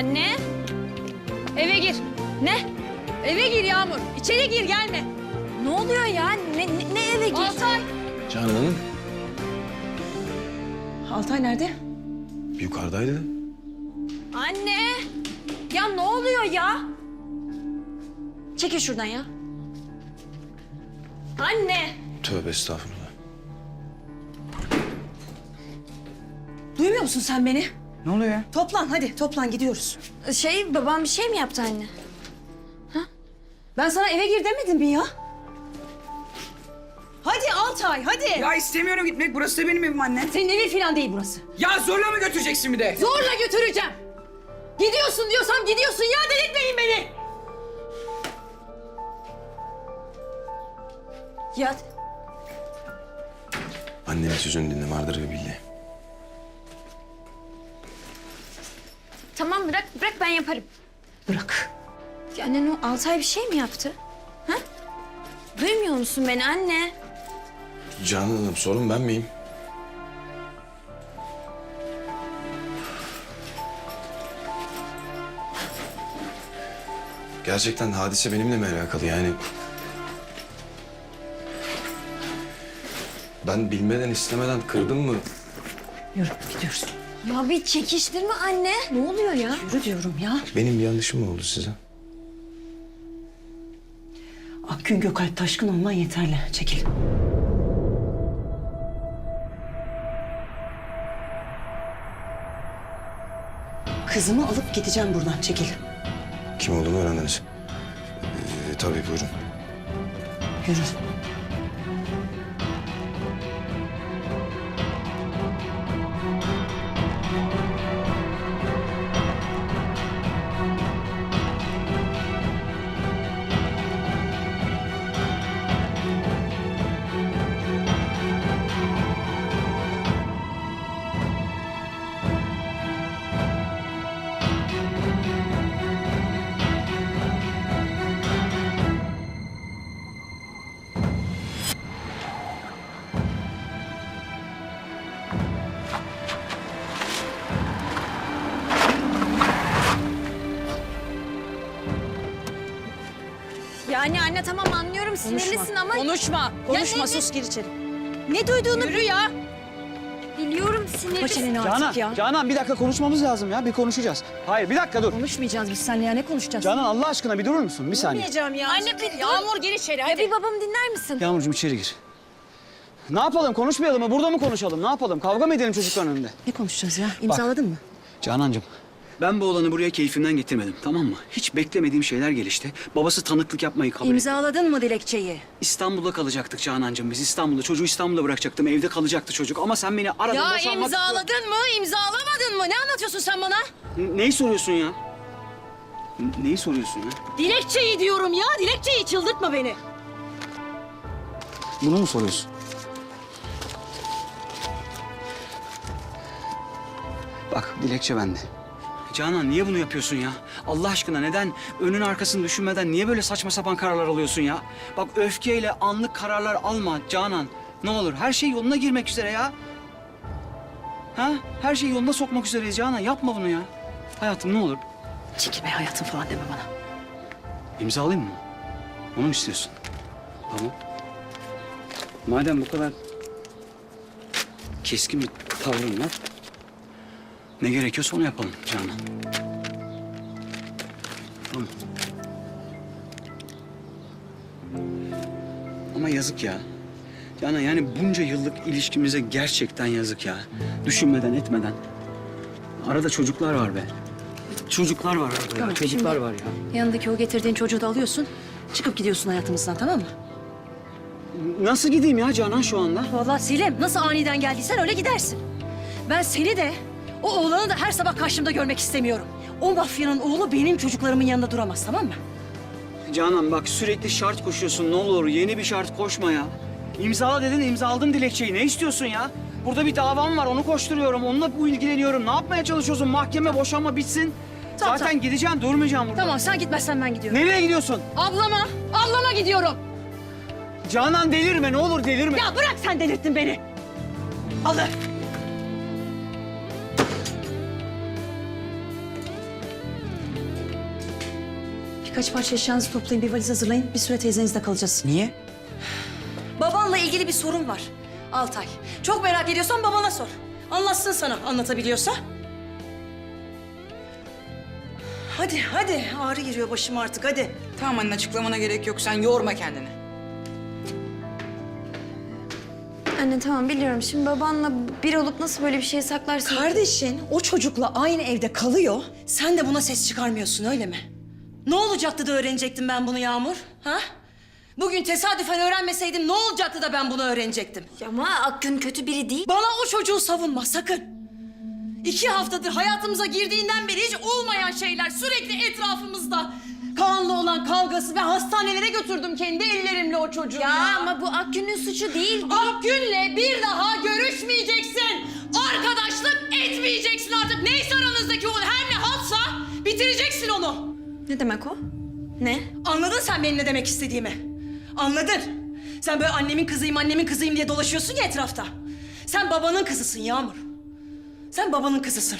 Anne. Eve gir. Ne? Eve gir Yağmur. İçeri gir gelme. Ne oluyor ya? Ne, ne, ne eve gir? Altay. Canan Hanım Altay nerede? yukarıdaydı. Anne. Ya ne oluyor ya? Çekil şuradan ya. Anne. Tövbe estağfurullah. Duymuyor musun sen beni? Ne oluyor ya? Toplan hadi toplan gidiyoruz. Şey babam bir şey mi yaptı anne? Ben sana eve gir demedim mi ya? Hadi Altay hadi. Ya istemiyorum gitmek. Burası da benim evim anne. Senin evin falan değil burası. Ya zorla mı götüreceksin bir de? Zorla götüreceğim. Gidiyorsun diyorsam gidiyorsun ya delirtmeyin beni. Ya Annenin sözünü dinle vardır ve bildi. Tamam bırak bırak ben yaparım. Bırak. Ya anne o Altay bir şey mi yaptı? Ha? Duymuyor musun beni anne? Canan Hanım sorun ben miyim? Gerçekten hadise benimle mi alakalı yani? Ben bilmeden istemeden kırdım mı? Yürü gidiyoruz. Ya bir çekiştirme anne. Ne oluyor ya? Yürü diyorum ya. Benim bir yanlışım mı oldu size? Akgün Gökalp taşkın olman yeterli. Çekil. Kızımı alıp gideceğim buradan. Çekil. Kim olduğumu öğrendiniz. Ee, tabii buyurun. Yürü. Yani anne tamam anlıyorum sinirlisin ama... Konuşma. Konuşma. ne- sus gir içeri. Ne duyduğunu... Yürü ya. Biliyorum Kaç sinirlisin. elini Canan, artık ya. Canan bir dakika konuşmamız lazım ya. Bir konuşacağız. Hayır bir dakika dur. Konuşmayacağız biz seninle ya. Ne konuşacağız? Canan Allah aşkına bir durur musun? Bir saniye. Konuşmayacağım ya. Anne bir dur. Yağmur gir içeri Ya hadi. bir babamı dinler misin? Yağmurcuğum içeri gir. Ne yapalım konuşmayalım mı? Burada mı konuşalım? Ne yapalım? Kavga mı edelim çocukların önünde? Ne konuşacağız ya? İmzaladın mı? Canancığım. Ben bu olanı buraya keyfimden getirmedim tamam mı? Hiç beklemediğim şeyler gelişti. Babası tanıklık yapmayı kabul etti. İmzaladın mı dilekçeyi? İstanbul'da kalacaktık Canancığım. Biz İstanbul'da çocuğu İstanbul'da bırakacaktım. Evde kalacaktı çocuk. Ama sen beni aradın Ya boşanmak imzaladın mı? İmzalamadın mı? Ne anlatıyorsun sen bana? N- Neyi soruyorsun ya? N- Neyi soruyorsun ya? Dilekçeyi diyorum ya. Dilekçeyi çıldırtma beni. Bunu mu soruyorsun? Bak dilekçe bende. Canan niye bunu yapıyorsun ya? Allah aşkına neden önün arkasını düşünmeden niye böyle saçma sapan kararlar alıyorsun ya? Bak öfkeyle anlık kararlar alma Canan. Ne olur her şey yoluna girmek üzere ya. Ha? Her şeyi yoluna sokmak üzereyiz Canan. Yapma bunu ya. Hayatım ne olur. Çekil be hayatım falan deme bana. İmzalayayım mı? Onu mu istiyorsun? Tamam. Madem bu kadar keskin bir tavrın var. Ne gerekiyorsa onu yapalım Canan. Tamam. Ama yazık ya. Canan yani bunca yıllık ilişkimize gerçekten yazık ya. Düşünmeden etmeden. Arada çocuklar var be. Çocuklar var arada ya. Tamam, Çocuklar şimdi- var ya. Yanındaki o getirdiğin çocuğu da alıyorsun. Çıkıp gidiyorsun hayatımızdan tamam mı? Nasıl gideyim ya Canan şu anda? Vallahi Selim nasıl aniden geldiysen öyle gidersin. Ben seni de o oğlanı da her sabah karşımda görmek istemiyorum. O mafyanın oğlu benim çocuklarımın yanında duramaz tamam mı? Canan bak sürekli şart koşuyorsun ne olur yeni bir şart koşma ya. İmzala dedin imzaladım dilekçeyi ne istiyorsun ya? Burada bir davam var onu koşturuyorum onunla bu ilgileniyorum. Ne yapmaya çalışıyorsun mahkeme boşanma bitsin. Tamam, Zaten tamam. gideceğim durmayacağım burada. Tamam sen gitmezsen ben gidiyorum. Nereye gidiyorsun? Ablama, ablama gidiyorum. Canan delirme ne olur delirme. Ya bırak sen delirttin beni. Alır. Birkaç parça eşyanızı toplayın, bir valiz hazırlayın. Bir süre teyzenizde kalacağız. Niye? Babanla ilgili bir sorun var Altay. Çok merak ediyorsan babana sor. Anlatsın sana anlatabiliyorsa. Hadi hadi ağrı giriyor başıma artık hadi. Tamam anne açıklamana gerek yok. Sen yorma kendini. Anne tamam biliyorum. Şimdi babanla bir olup nasıl böyle bir şey saklarsın? Kardeşin o çocukla aynı evde kalıyor. Sen de buna ses çıkarmıyorsun öyle mi? Ne olacaktı da öğrenecektim ben bunu Yağmur? Ha? Bugün tesadüfen öğrenmeseydim ne olacaktı da ben bunu öğrenecektim? Ama Akgün kötü biri değil. Bana o çocuğu savunma sakın. İki haftadır hayatımıza girdiğinden beri hiç olmayan şeyler sürekli etrafımızda. Kaan'la olan kavgası ve hastanelere götürdüm kendi ellerimle o çocuğu. Ya ama bu Akgün'ün suçu değil. Akgün'le bir daha görüşmeyeceksin. Arkadaşlık etmeyeceksin artık. Neyse aranızdaki o her ne haltsa bitireceksin onu. Ne demek o? Ne? Anladın sen benim ne demek istediğimi? Anladın. Sen böyle annemin kızıyım, annemin kızıyım diye dolaşıyorsun ya etrafta. Sen babanın kızısın Yağmur. Sen babanın kızısın.